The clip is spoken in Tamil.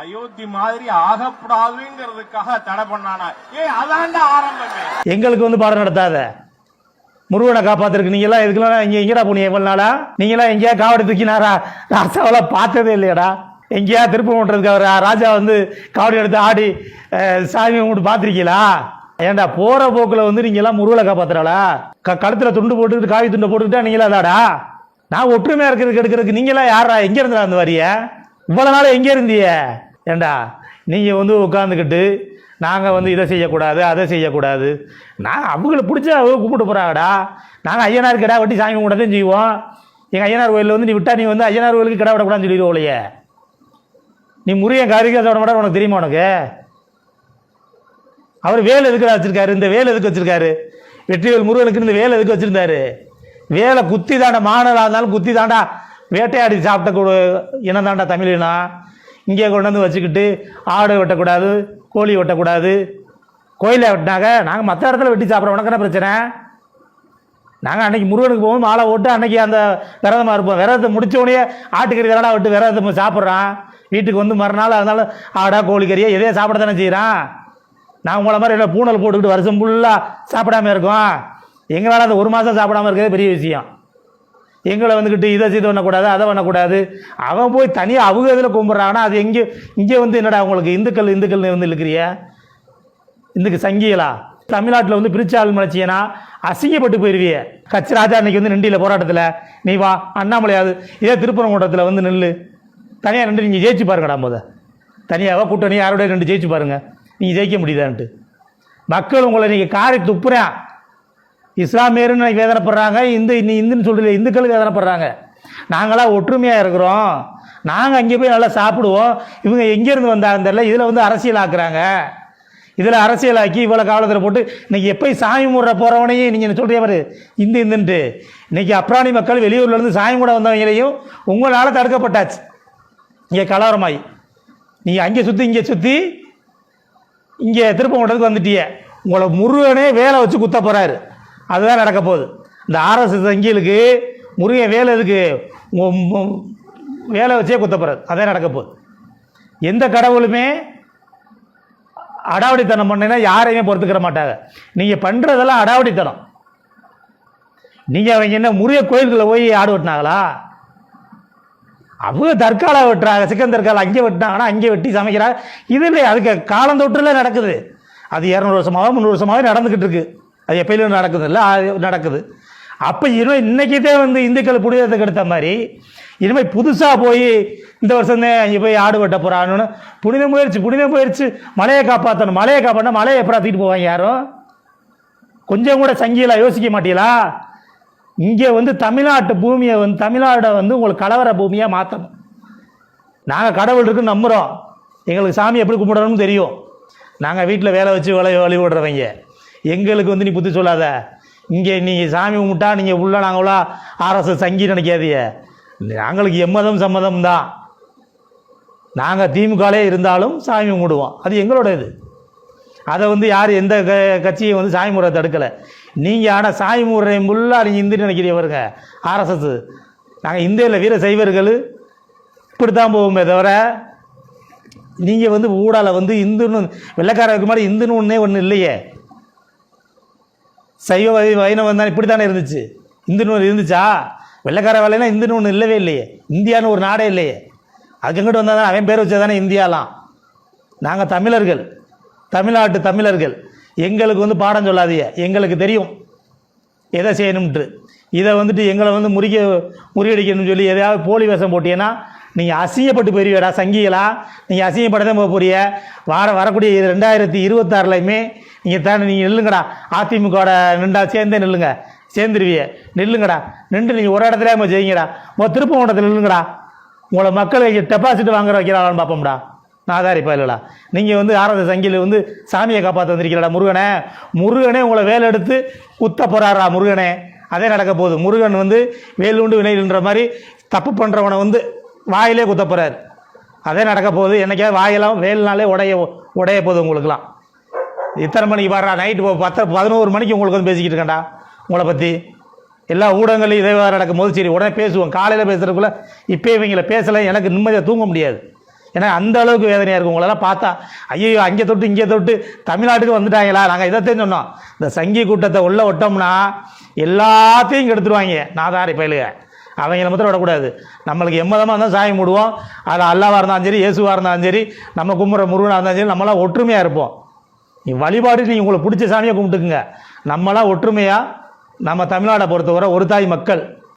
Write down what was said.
அயோத்தி மாதிரி ஆகக்கூடாதுங்கிறதுக்காக தடை பண்ணானா? ஏ அதான்டா ஆரம்பமே. எங்களுக்கு வந்து பாடம் நடத்தாத. முருகனை காப்பாத்துருக்கு எல்லாம் இதுக்கெல்லாம் இங்கே எங்கடா போனீங்க எவ்வளோ நாளா? நீங்களாம் எங்கேயா காவடி தூக்கினாரா ராசாவெல்லாம் பார்த்ததே இல்லையாடா. எங்கேயா திருப்பம் பண்றதுக்கு அவர் ராஜா வந்து காவடி எடுத்து ஆடி சாமி கும்பிட்டு பார்த்துருக்கீங்களா? ஏன்டா போகிற போக்கில் வந்து நீங்களாம் முருகனை காப்பாத்துறாளா? க கழுத்தில் துண்டு போட்டுக்கிட்டு காவி துண்டை போட்டுக்கிட்டா நீங்களா அதாடா நான் ஒற்றுமையாக இருக்கிறதுக்கு எடுக்கிறதுக்கு நீங்களாம் யாரா எங்க இருந்தா அந்த வரிய? இவ்வளோ நாள் எங்கே இருந்தீங்க ஏண்டா நீங்கள் வந்து உட்காந்துக்கிட்டு நாங்கள் வந்து இதை செய்யக்கூடாது அதை செய்யக்கூடாது. நாங்கள் அவங்கள பிடிச்ச அவங்க கும்பிட்டு போகிறாங்கடா நாங்கள் ஐயனார் கிடா வெட்டி சாமி கும்பிட்டு தான் செய்வோம். எங்கள் ஐயனார் கோயிலில் வந்து நீ விட்டா நீ வந்து ஐயனார் கோயிலுக்கு கிடா விடக்கூடாதுன்னு சொல்லிடுவோலையே நீ முருகன் காரிக்காசோட மாட்டா உனக்கு தெரியுமா உனக்கு? அவர் வேலை எதுக்குடா வச்சிருக்காரு? இந்த வேலை எதுக்கு வச்சிருக்காரு? வெற்றிவேல் முருகனுக்கு இந்த வேலை எதுக்கு வச்சிருந்தாரு? வேலை குத்தி தாண்டா மானலா இருந்தாலும் குத்தி தாண்டா வேட்டையாடி சாப்பிட்ட கூட இனம் தாண்டா தமிழினா. இங்கே கொண்டு வந்து வச்சுக்கிட்டு ஆடு வெட்டக்கூடாது கோழி வெட்டக்கூடாது. கோயிலை வெட்டினாங்க நாங்கள் மற்ற இடத்துல வெட்டி சாப்பிட்றோம். உனக்கு என்ன பிரச்சனை? நாங்கள் அன்னைக்கு முருகனுக்கு போகும் மாலை போட்டு அன்னைக்கு அந்த விரதமாக இருப்போம். விரதத்தை முடித்தோடனே ஆட்டுக்கறி விரடா விட்டு விரதத்தை சாப்பிட்றான். வீட்டுக்கு வந்து மறுநாள் அதனால ஆடா கோழிக்கறியை எதையே சாப்பிட தானே செய்கிறான் நான் உங்களை மாதிரி என்ன பூனல் போட்டுக்கிட்டு வருஷம் ஃபுல்லாக சாப்பிடாம இருக்கோம்? எங்களால் அந்த ஒரு மாதம் சாப்பிடாம இருக்கிறது பெரிய விஷயம். எங்களை வந்துக்கிட்டு இதை இது பண்ணக்கூடாது அதை பண்ணக்கூடாது. அவன் போய் தனியாக அவங்க இதில் கும்பிட்றாங்கன்னா அது எங்கே இங்கே வந்து என்னடா உங்களுக்கு இந்துக்கள் இந்துக்கள் வந்து இருக்கிறியா இந்துக்கு சங்கிகளா? தமிழ்நாட்டில் வந்து பிரிச்சாள் மலைச்சியனா? அசிங்கப்பட்டு போயிருவிய. கட்சி ராஜா அன்னைக்கு வந்து நிண்டியில் போராட்டத்தில் நீ வா அண்ணாமலையாது இதே திருப்பரங்குன்றத்தில் வந்து நில்லு. தனியாக நின்று நீங்கள் ஜெயிச்சு பாருங்கடா முத. தனியாக கூட்டணி யாரோட ரெண்டு ஜெயிச்சு பாருங்கள் நீங்கள் ஜெயிக்க முடியுதான்ட்டு. மக்கள் உங்களை நீங்கள் காரை துப்புறேன். இஸ்லாமியர்னு வேதனைப்படுறாங்க இந்து நீ இந்துன்னு சொல்கிறீங்க இந்துக்கள் வேதனைப்படுறாங்க. நாங்களாம் ஒற்றுமையாக இருக்கிறோம். நாங்கள் அங்கே போய் நல்லா சாப்பிடுவோம். இவங்க எங்கேருந்து வந்தாங்க தெரியல. இதில் வந்து அரசியல் ஆக்குறாங்க. இதில் அரசியலாக்கி இவ்வளோ காலத்தில் போட்டு இன்றைக்கி எப்போ சாமி முறை போகிறவனையும் நீங்கள் சொல்கிறீங்க பாரு? இந்து இந்துன்ட்டு. இன்றைக்கி அப்ராணி மக்கள் வெளியூர்லேருந்து சாமி கூட வந்தவங்களையும் உங்களால் தடுக்கப்பட்டாச்சு. இங்கே கலவரமாயி. நீங்கள் அங்கே சுற்றி இங்கே சுற்றி இங்கே திருப்பங்கோட்டத்துக்கு வந்துட்டிய. உங்களை முருகனே வேலை வச்சு குத்த போகிறாரு அதுதான் நடக்க போகுது. இந்த ஆர்எஸ்எஸ் வங்கிகளுக்கு முருகன் வேலை எதுக்கு? வேலை வச்சே குத்தப்படுறது. அதே நடக்க போகுது. எந்த கடவுளுமே அடாவடித்தனம் பண்ணீங்கன்னா யாரையுமே பொறுத்துக்கிற மாட்டாங்க. நீங்கள் பண்ணுறதெல்லாம் அடாவடித்தனம். நீங்கள் அவங்க என்ன முறிய கோயில்களில் போய் ஆடு வெட்டினாங்களா? அவங்க தற்கால வெட்டுறாங்க. சிக்கன் தற்கால அங்கே வெட்டினாங்கன்னா அங்கே வெட்டி சமைக்கிறாங்க. இது இல்லை அதுக்கு காலந்தொற்றுல நடக்குது. அது இரநூறு வருஷமாவது முந்நூறு வருஷமாவது நடந்துக்கிட்டு இருக்குது அது எப்பயிலும் நடக்குது இல்லை அது நடக்குது. அப்போ இனிமேல் இன்னைக்கிட்டே வந்து இந்துக்கள் புனிதத்துக்கு எடுத்த மாதிரி இனிமேல் புதுசாக போய் இந்த வருஷம் அங்கே இங்கே போய் ஆடு வெட்ட போகிறான்னு புனித முயற்சி புனித முயற்சி. மலையை காப்பாற்றணும் மலையை காப்பாற்றினா மலையை எப்படா தூக்கிட்டு போவாங்க யாரும்? கொஞ்சம் கூட சங்கிலா யோசிக்க மாட்டீங்களா? இங்கே வந்து தமிழ்நாட்டு பூமியை வந்து தமிழ்நாடை வந்து உங்களுக்கு கலவர பூமியாக மாற்றணும் நாங்கள் கடவுள் இருக்குன்னு நம்புகிறோம் எங்களுக்கு சாமி எப்படி கும்பிடணும்னு தெரியும். நாங்கள் வீட்டில் வேலை வச்சு வழி வழி விடுறவங்க எங்களுக்கு வந்து நீ புத்தி சொல்லாத. இங்கே நீங்கள் சாமி கும்பிட்டா நீங்கள் உள்ள நாங்களா ஆர்எஸ்எஸ் சங்கி நினைக்காதீங்க. நாங்களுக்கு எம்மதம் சம்மதம் தான். நாங்கள் திமுகலே இருந்தாலும் சாமி கும்பிடுவோம். அது எங்களோட இது அதை வந்து யார் எந்த க கட்சியும் வந்து சாமி முறை தடுக்கலை. நீங்கள் ஆனால் சாமி முறை ஃபுல்லாக நீங்கள் இந்து நினைக்கிறீங்க பாருங்க ஆர்எஸ்எஸ் நாங்கள் இந்தியில் வீர சைவர்கள். இப்படித்தான் போவோமே தவிர நீங்கள் வந்து ஊடால வந்து இந்துன்னு வெள்ளைக்காரருக்கு மாதிரி இந்துன்னு ஒன்றே ஒன்று இல்லையே. சைவ வை- வைணவம் தான் இப்படி தானே இருந்துச்சு. இந்துன்னு ஒன்று இருந்துச்சா? வெள்ளைக்கார வேலைனா இந்துன்னு ஒன்று இல்லவே இல்லையே. இந்தியான்னு ஒரு நாடே இல்லையே. அதுக்கு எங்கிட்ட வந்தால் தான் அவன் பேர் வச்சா தானே இந்தியாலாம். நாங்கள் தமிழர்கள். தமிழ்நாட்டு தமிழர்கள். எங்களுக்கு வந்து பாடம் சொல்லாதீங்க. எங்களுக்கு தெரியும். எதை செய்யணும்ட்டு இதை வந்துட்டு எங்களை வந்து முறிக்க முறியடிக்கணும்னு சொல்லி எதையாவது போலி வேஷம் போட்டீங்கன்னா நீங்கள் அசிங்கப்பட்டு போயிருவியடா சங்கிகளா? நீங்கள் அசிங்கப்பட தான் போக போறிய? வார வரக்கூடிய ரெண்டாயிரத்தி இருபத்தாறுலையுமே நீங்கள் தானே நீங்கள் நில்லுங்கடா. அதிமுகவோட நின்றா சேர்ந்தே நில்லுங்க. சேர்ந்துருவிய. நில்லுங்கடா. நின்று நீங்கள் ஒரு இடத்துல நம்ம செய்யுங்கடா மொ திருப்பவண்டத்தில் நில்லுங்கடா. உங்களை மக்கள் இங்கே டெபாசிட் வாங்குற வைக்கிறாங்கன்னு பார்ப்போம்டா. நாதாரி இல்லைடா. நீங்கள் வந்து ஆராத சங்கியில் வந்து சாமியை காப்பாற்ற வந்திருக்கிறடா முருகனே. முருகனே உங்களை வேலை எடுத்து குத்த போகிறாரா முருகனே. அதே நடக்க போகுது. முருகன் வந்து வேலுண்டு வினைன்ற மாதிரி தப்பு பண்ணுறவனை வந்து வாயிலே குத்த போகிறார் அதே நடக்க போகுது. என்னைக்காவது வாயெல்லாம் நாளே உடைய உடைய போகுது உங்களுக்குலாம் இத்தனை மணிக்கு வர்றா நைட்டு பத்து பதினோரு மணிக்கு உங்களுக்கு வந்து பேசிக்கிட்டு இருக்கேன்டா உங்களை பற்றி எல்லா ஊடகங்களும் இதே வேறு நடக்கும் போது சரி உடனே பேசுவோம். காலையில் பேசுகிறதுக்குள்ள இப்போ இவங்களை பேசலை எனக்கு நிம்மதியாக தூங்க முடியாது. ஏன்னா அந்த அளவுக்கு வேதனையாக இருக்கும். உங்களெல்லாம் பார்த்தா ஐயோ அங்கே தொட்டு இங்கே தொட்டு தமிழ்நாட்டுக்கு வந்துட்டாங்களா? நாங்கள் இதைத்தான் சொன்னோம். இந்த சங்கி கூட்டத்தை உள்ளே விட்டோம்னா எல்லாத்தையும் கெடுத்துருவாங்க. நாதாரி பயலுக அவங்கள மாத்திரம் விடக்கூடாது. நம்மளுக்கு எம்மதமாக இருந்தால் சாமி மூடுவோம் அது அல்லாவாக இருந்தாலும் சரி இயேசுவாக இருந்தாலும் சரி நம்ம கும்புற முருகனாக இருந்தாலும் சரி நம்மளாம் ஒற்றுமையாக இருப்போம். நீ வழிபாடு நீங்கள் உங்களுக்கு பிடிச்ச சாமியை கும்பிட்டுக்குங்க. நம்மளாம் ஒற்றுமையாக நம்ம தமிழ்நாடை பொறுத்தவரை ஒரு தாய் மக்கள்.